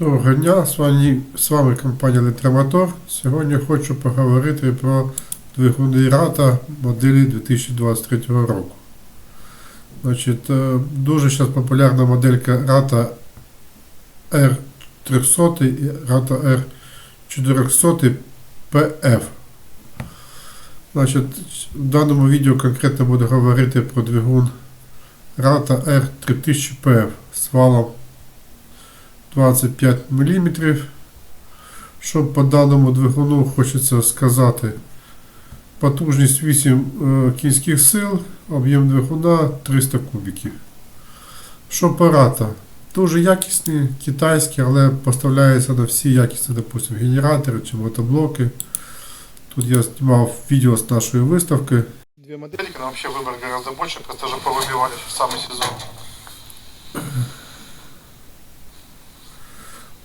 Доброго дня, з вами, з вами компанія Літрамотор. Сьогодні хочу поговорити про двигуни RATA моделі 2023 року. Значить, е, дуже зараз популярна моделька RATA R300 і RATA R400 PF. Значить, в даному відео конкретно буду говорити про двигун RATA R3000 PF з валом 25 мм. Що по даному двигуну хочеться сказати. Потужність 8 е, кінських сил, об'єм двигуна 300 кубиків. Що апарата? Дуже якісні, китайські, але поставляються на всі якісні, допустим, генератори чи мотоблоки. Тут я знімав відео з нашої виставки. Две модельки, но вообще выбор гораздо больше, просто же повыбивали в самый сезон.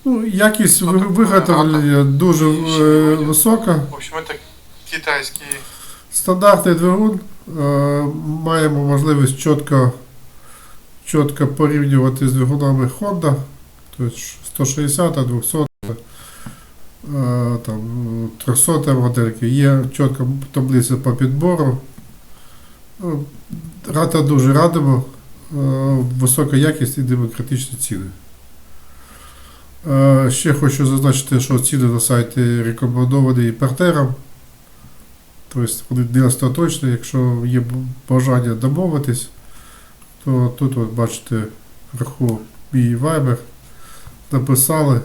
Ну, якість ви- виготовлення дуже е, висока. В общем, это китайские Стандартний двигун. Е, маємо можливість чітко, чітко порівнювати з двигунами Honda. Тобто 160, 200, е, там, 300 модельки. Є чітко таблиця по підбору. Ну, Рада дуже радимо. Е, Висока якість і демократичні ціни. Е, Ще хочу зазначити, що ціни на сайті рекомендовані імпортерам. Тобто вони не остаточні, якщо є бажання домовитись, то тут от бачите вверху мій Viber. Написали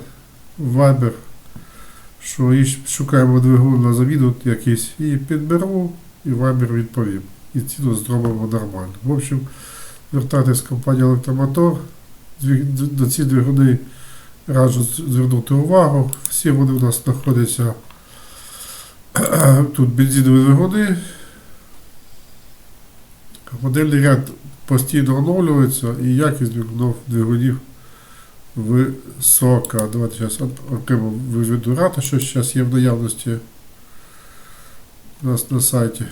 в Viber, що шукаємо двигун на завіду якийсь і підберу, і Viber відповім. І ціну зробимо нормально. В общем, звертайтесь в компанію Електромотор. До ці двигуни раджу звернути увагу. Всі вони у нас знаходяться Тут бензинові двигуни. Модельний ряд постійно оновлюється і якість двигунів, висока. Давайте зараз окремо виведу рата, що зараз є в наявності у нас на сайті.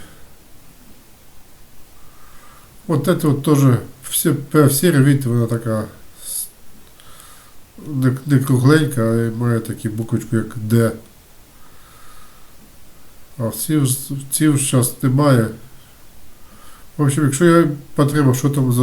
От это от теж всі, всі видите, вона така не, не кругленька, а має таку буквочку як Д. А ці, ці зараз немає. В общем, якщо я потрібно, що там за